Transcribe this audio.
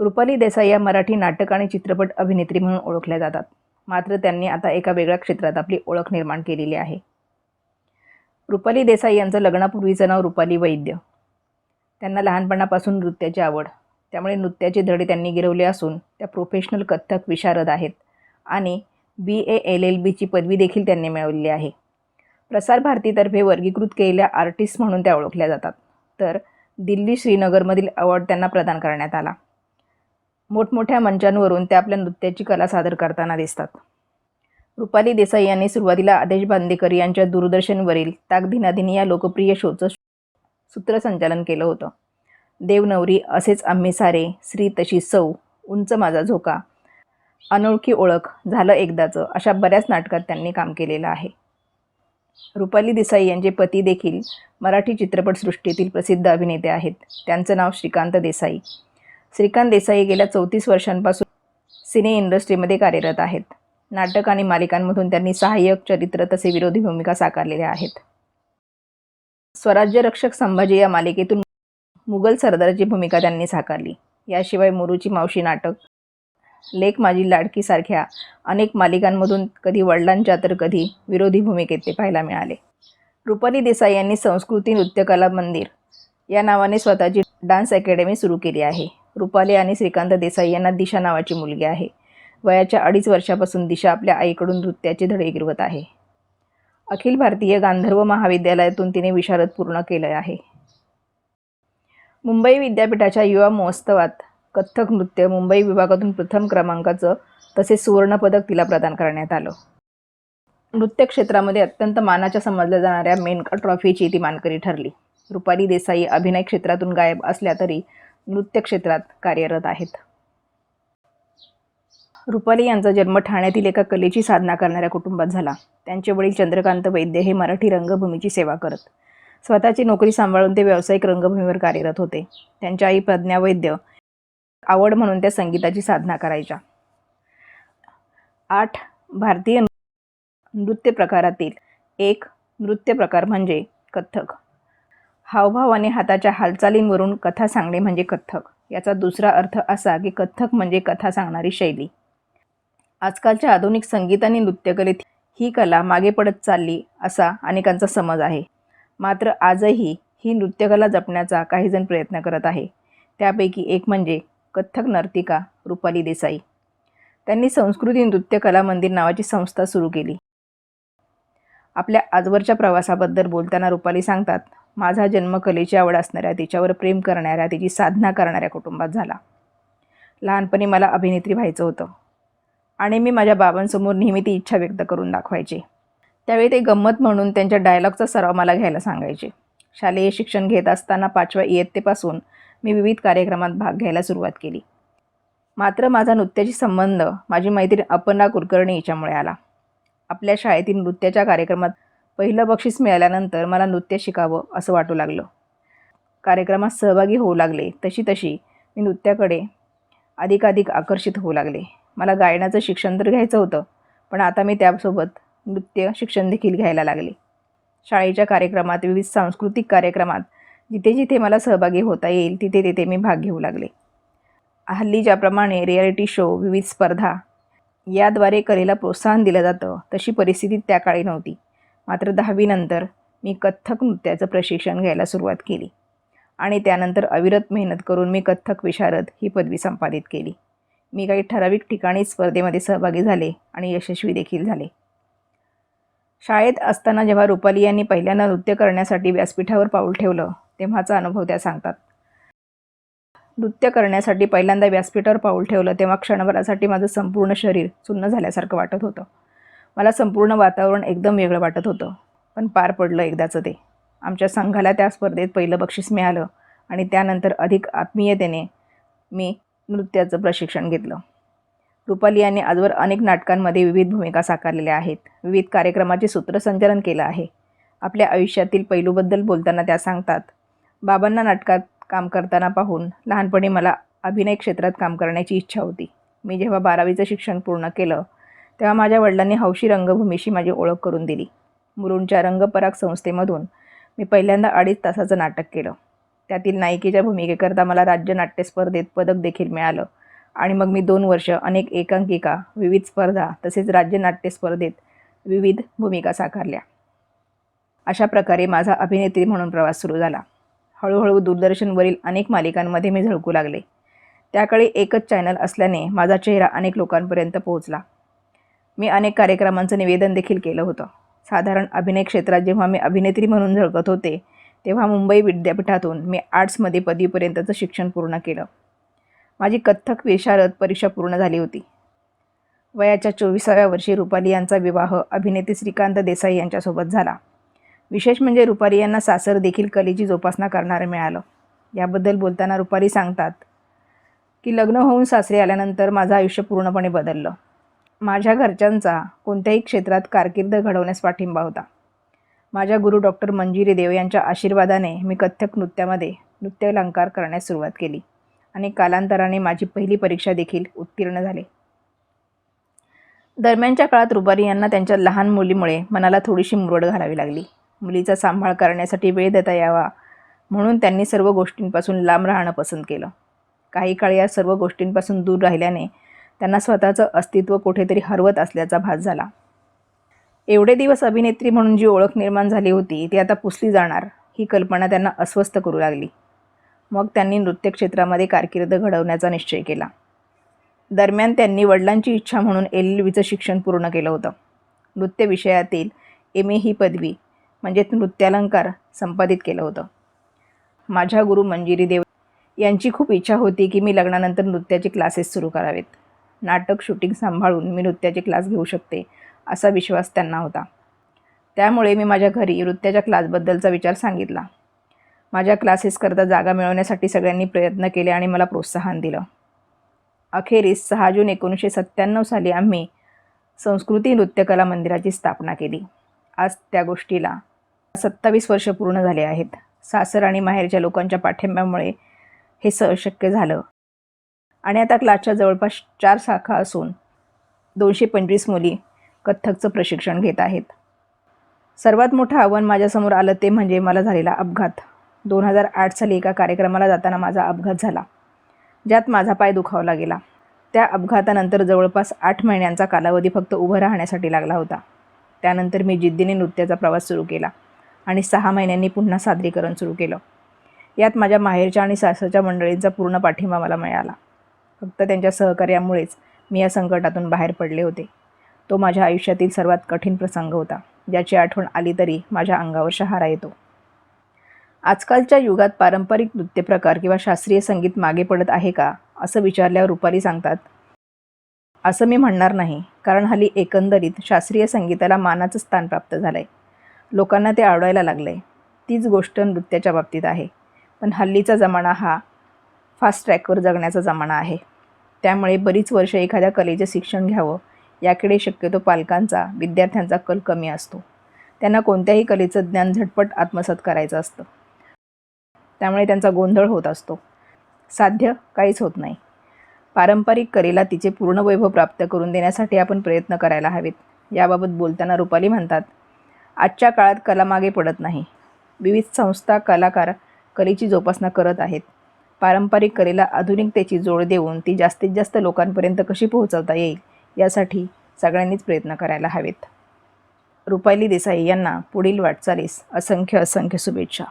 रुपाली देसाई या मराठी नाटक आणि चित्रपट अभिनेत्री म्हणून ओळखल्या जातात. मात्र त्यांनी आता एका वेगळ्या क्षेत्रात आपली ओळख निर्माण केलेली आहे. रुपाली देसाई यांचं लग्नापूर्वीचं नाव रुपाली वैद्य. त्यांना लहानपणापासून नृत्याची आवड. त्यामुळे नृत्याचे धडे त्यांनी गिरवले असून त्या प्रोफेशनल कथ्थक विशारद आहेत आणि बी ए एल एल बीची पदवी देखील त्यांनी मिळवलेली आहे. प्रसार भारतीतर्फे वर्गीकृत केलेल्या आर्टिस्ट म्हणून त्या ओळखल्या जातात. तर दिल्ली श्रीनगरमधील अवॉर्ड त्यांना प्रदान करण्यात आला. मोठमोठ्या मंचांवरून त्या आपल्या नृत्याची कला सादर करताना दिसतात. रुपाली देसाई यांनी सुरुवातीला आदेश बांदेकर यांच्या दूरदर्शनवरील ताकदिनादिनी या लोकप्रिय शोचं सूत्रसंचालन केलं होतं. देवनवरी असेच आम्ही सारे श्री तशी सौ उंच माझा झोका अनोळखी ओळख झालं एकदाचं अशा बऱ्याच नाटकात त्यांनी काम केलेलं आहे. रुपाली देसाई यांचे पती देखील मराठी चित्रपटसृष्टीतील प्रसिद्ध अभिनेते आहेत. त्यांचं नाव श्रीकांत देसाई. श्रीकांत देसाई गेल्या चौतीस वर्षांपासून सिने इंडस्ट्रीमध्ये कार्यरत आहेत. नाटक आणि मालिकांमधून त्यांनी सहाय्यक चरित्र तसे विरोधी भूमिका साकारलेल्या आहेत. स्वराज्य रक्षक संभाजी या मालिकेतून मुघल सरदारची भूमिका त्यांनी साकारली. याशिवाय मुरुची मावशी नाटक लेख माझी लाडकीसारख्या अनेक मालिकांमधून कधी वडिलांच्या तर कधी विरोधी भूमिकेत ते पाहायला मिळाले. रुपाली देसाई यांनी संस्कृती नृत्यकला मंदिर या नावाने स्वतःची डान्स अकॅडमी सुरू केली आहे. रुपाली आणि श्रीकांत देसाई यांना दिशा नावाची मुलगी आहे. वयाच्या अडीच वर्षापासून दिशा आपल्या आईकडून नृत्याचे धडे गिरवत आहे. अखिल भारतीय गांधर्व महाविद्यालयातून तिने विशारद पूर्ण केलं आहे. मुंबई विद्यापीठाच्या युवा महोत्सवात कथ्थक नृत्य मुंबई विभागातून प्रथम क्रमांकाचं तसेच सुवर्णपदक तिला प्रदान करण्यात आलं. नृत्य क्षेत्रामध्ये अत्यंत मानाच्या समजल्या जाणाऱ्या मेनका ट्रॉफीची ती मानकरी ठरली. रुपाली देसाई अभिनय क्षेत्रातून गायब असल्या तरी नृत्य क्षेत्रात कार्यरत आहेत. रुपाली यांचा जन्म ठाण्यातील एका कलेची साधना करणाऱ्या कुटुंबात झाला. त्यांचे वडील चंद्रकांत वैद्य हे मराठी रंगभूमीची सेवा करत. स्वतःची नोकरी सांभाळून ते व्यावसायिक रंगभूमीवर कार्यरत होते. त्यांच्या आई प्रज्ञा वैद्य आवड म्हणून त्या संगीताची साधना करायच्या. आठ भारतीय नृत्य प्रकारातील एक नृत्य प्रकार म्हणजे कथ्थक. हावभाव आणि हाताच्या हालचालींवरून कथा सांगणे म्हणजे कथ्थक. याचा दुसरा अर्थ असा की कथ्थक म्हणजे कथा सांगणारी शैली. आजकालच्या आधुनिक संगीत आणि नृत्यकलेत ही कला मागे पडत चालली असा अनेकांचा समज आहे. मात्र आजही ही नृत्यकला जपण्याचा काहीजण प्रयत्न करत आहे. त्यापैकी एक म्हणजे कथ्थक नर्तिका रुपाली देसाई. त्यांनी संस्कृती नृत्य कला मंदिर नावाची संस्था सुरू केली. आपल्या आजवरच्या प्रवासाबद्दल बोलताना रुपाली सांगतात माझा जन्म कलेची आवड असणाऱ्या तिच्यावर प्रेम करणाऱ्या तिची साधना करणाऱ्या कुटुंबात झाला. लहानपणी मला अभिनेत्री व्हायचं होतं. आणि मी माझ्या बाबांसमोर नेहमी ती इच्छा व्यक्त करून दाखवायची. त्यावेळी ते गंमत म्हणून त्यांच्या डायलॉगचा सराव मला घ्यायला सांगायचे. शालेय शिक्षण घेत असताना पाचव्या इयत्तेपासून मी विविध कार्यक्रमात भाग घ्यायला सुरुवात केली. मात्र माझा नृत्याशी संबंध माझी मैत्रीण अपना कुलकर्णी हिच्यामुळे आला. आपल्या शाळेतील नृत्याच्या कार्यक्रमात पहिलं बक्षीस मिळाल्यानंतर मला नृत्य शिकावं असं वाटू लागलं. कार्यक्रमात सहभागी होऊ लागले. तशी तशी मी नृत्याकडे अधिकाधिक आकर्षित होऊ लागले. मला गायनाचं शिक्षण तर घ्यायचं होतं पण आता मी त्यासोबत नृत्य शिक्षण देखील घ्यायला लागले. शाळेच्या कार्यक्रमात विविध सांस्कृतिक कार्यक्रमात जिथे जिथे मला सहभागी होता येईल तिथे तिथे मी भाग घेऊ लागले. हल्ली ज्याप्रमाणे रियालिटी शो विविध स्पर्धा याद्वारे कलेला प्रोत्साहन दिलं जातं तशी परिस्थिती त्या काळी नव्हती. मात्र दहावीनंतर मी कथ्थक नृत्याचं प्रशिक्षण घ्यायला सुरुवात केली. आणि त्यानंतर अविरत मेहनत करून मी कथ्थक विशारद ही पदवी संपादित केली. मी काही ठराविक ठिकाणी स्पर्धेमध्ये सहभागी झाले आणि यशस्वी देखील झाले. शाळेत असताना जेव्हा रुपाली यांनी पहिल्यांदा नृत्य करण्यासाठी व्यासपीठावर पाऊल ठेवलं तेव्हाचा अनुभव त्या सांगतात. नृत्य करण्यासाठी पहिल्यांदा व्यासपीठावर पाऊल ठेवलं तेव्हा क्षणभरासाठी माझं संपूर्ण शरीर सुन्न झाल्यासारखं वाटत होतं. मला संपूर्ण वातावरण एकदम वेगळं वाटत होतं. पण पार पडलं एकदाचं ते. आमच्या संघाला त्या स्पर्धेत पहिलं बक्षीस मिळालं आणि त्यानंतर अधिक आत्मीयतेने मी नृत्याचं प्रशिक्षण घेतलं. रुपाली यांनी आजवर अनेक नाटकांमध्ये विविध भूमिका साकारलेल्या आहेत. विविध कार्यक्रमाचे सूत्रसंचालन केलं आहे. आपल्या आयुष्यातील पैलूबद्दल बोलताना त्या सांगतात बाबांना नाटकात काम करताना पाहून लहानपणी मला अभिनय क्षेत्रात काम करण्याची इच्छा होती. मी जेव्हा बारावीचं शिक्षण पूर्ण केलं तेव्हा माझ्या वडिलांनी हौशी रंगभूमीशी माझी ओळख करून दिली. मुरुंडच्या रंगपराग संस्थेमधून मी पहिल्यांदा अडीच तासाचं नाटक केलं. त्यातील नायिकेच्या भूमिकेकरता मला राज्य नाट्य स्पर्धेत पदक देखील मिळालं आणि मग मी दोन वर्ष अनेक एकांकिका विविध स्पर्धा तसेच राज्य नाट्य स्पर्धेत विविध भूमिका साकारल्या. अशा प्रकारे माझा अभिनेत्री म्हणून प्रवास सुरू झाला. हळूहळू दूरदर्शनवरील अनेक मालिकांमध्ये मी झळकू लागले. त्याकडे एकच चॅनल असल्याने माझा चेहरा अनेक लोकांपर्यंत पोहोचला. मी अनेक कार्यक्रमांचं निवेदन देखील केलं होतं. साधारण अभिनय क्षेत्रात जेव्हा मी अभिनेत्री म्हणून झळकत होते तेव्हा मुंबई विद्यापीठातून मी आर्ट्समध्ये पदवीपर्यंतचं शिक्षण पूर्ण केलं. माझी कथ्थक विशारद परीक्षा पूर्ण झाली होती. वयाच्या चोवीसाव्या वर्षी रुपाली यांचा विवाह अभिनेते श्रीकांत देसाई यांच्यासोबत झाला. विशेष म्हणजे रुपाली यांना सासर देखील कलेची जोपासना करणारं मिळालं. याबद्दल बोलताना रुपाली सांगतात की लग्न होऊन सासरे आल्यानंतर माझं आयुष्य पूर्णपणे बदललं. माझ्या घरच्यांचा कोणत्याही क्षेत्रात कारकीर्द घडवण्यास पाठिंबा होता. माझ्या गुरु डॉक्टर मंजिरी देव यांच्या आशीर्वादाने मी कथ्थक नृत्यामध्ये नृत्यालंकार करण्यास सुरुवात केली आणि कालांतराने माझी पहिली परीक्षा देखील उत्तीर्ण झाले. दरम्यानच्या काळात रुपारी यांना त्यांच्या लहान मुलीमुळे मनाला थोडीशी मुरड घालावी लागली. मुलीचा सांभाळ करण्यासाठी वेळ देता यावा म्हणून त्यांनी सर्व गोष्टींपासून लांब राहणं पसंत केलं. काही काळ या सर्व गोष्टींपासून दूर राहिल्याने त्यांना स्वतःचं अस्तित्व कुठेतरी हरवत असल्याचा भास झाला. एवढे दिवस अभिनेत्री म्हणून जी ओळख निर्माण झाली होती ती आता पुसली जाणार ही कल्पना त्यांना अस्वस्थ करू लागली. मग त्यांनी नृत्यक्षेत्रामध्ये कारकीर्द घडवण्याचा निश्चय केला. दरम्यान त्यांनी वडिलांची इच्छा म्हणून एल एल बीचं शिक्षण पूर्ण केलं होतं. नृत्य विषयातील एम ए ही पदवी म्हणजेच नृत्यालंकार संपादित केलं होतं. माझ्या गुरु मंजिरी देव यांची खूप इच्छा होती की मी लग्नानंतर नृत्याचे क्लासेस सुरू करावेत. नाटक शूटिंग सांभाळून मी नृत्याचे क्लास घेऊ शकते असा विश्वास त्यांना होता. त्यामुळे मी माझ्या घरी नृत्याच्या क्लासबद्दलचा विचार सांगितला. माझ्या क्लासेसकरता जागा मिळवण्यासाठी सगळ्यांनी प्रयत्न केले आणि मला प्रोत्साहन दिलं. अखेरीस सहा जून एकोणीसशे सत्त्याण्णव साली आम्ही संस्कृती नृत्यकला मंदिराची स्थापना केली. आज त्या गोष्टीला सत्तावीस वर्ष पूर्ण झाले आहेत. सासर आणि माहेरच्या लोकांच्या पाठिंब्यामुळे हे शक्य झालं. आणि आता क्लासच्या जवळपास चार शाखा असून दोनशे पंचवीस मुली कथ्थकचं प्रशिक्षण घेत आहेत. सर्वात मोठं आव्हान माझ्यासमोर आलं ते म्हणजे मला झालेला अपघात. दोन हजार आठ साली एका कार्यक्रमाला जाताना माझा अपघात झाला ज्यात माझा पाय दुखावला गेला. त्या अपघातानंतर जवळपास आठ महिन्यांचा कालावधी फक्त उभं राहण्यासाठी लागला होता. त्यानंतर मी जिद्दीने नृत्याचा प्रवास सुरू केला आणि सहा महिन्यांनी पुन्हा सादरीकरण सुरू केलं. यात माझ्या माहेरच्या आणि सासरच्या मंडळींचा पूर्ण पाठिंबा मला मिळाला. फक्त त्यांच्या सहकार्यामुळेच मी या संकटातून बाहेर पडले होते. तो माझ्या आयुष्यातील सर्वात कठीण प्रसंग होता ज्याची आठवण आली तरी माझ्या अंगावर शहारा येतो. आजकालच्या युगात पारंपरिक नृत्यप्रकार किंवा शास्त्रीय संगीत मागे पडत आहे का असं विचारल्यावर रुपाली सांगतात असं मी म्हणणार नाही कारण हल्ली एकंदरीत शास्त्रीय संगीताला मानाचं स्थान प्राप्त झालं आहे लोकांना ते आवडायला लागलं आहे तीच गोष्ट नृत्याच्या बाबतीत आहे. पण हल्लीचा जमाना हा फास्ट ट्रॅकवर जगण्याचा जमाना आहे. त्यामुळे बरीच वर्ष एखाद्या कलेचं शिक्षण घ्यावं. याकडे शक्यतो पालकांचा विद्यार्थ्यांचा कल कमी असतो. त्यांना कोणत्याही कलेचं ज्ञान झटपट आत्मसात करायचं असतं. त्यामुळे त्यांचा गोंधळ होत असतो. साध्य काहीच होत नाही. पारंपरिक कलेला तिचे पूर्ण वैभव प्राप्त करून देण्यासाठी आपण प्रयत्न करायला हवेत. याबाबत बोलताना रुपाली म्हणतात आजच्या काळात कला मागे पडत नाही. विविध संस्था कलाकार कलेची जोपासना करत आहेत. पारंपरिक कलेला आधुनिकतेची जोड देऊन ती जास्तीत जास्त लोकांपर्यंत कशी पोहोचवता येईल यासाठी सगळ्यांनीच प्रयत्न करायला हवेत. रुपाली देसाई यांना पुढील वाटचालीस असंख्य असंख्य शुभेच्छा.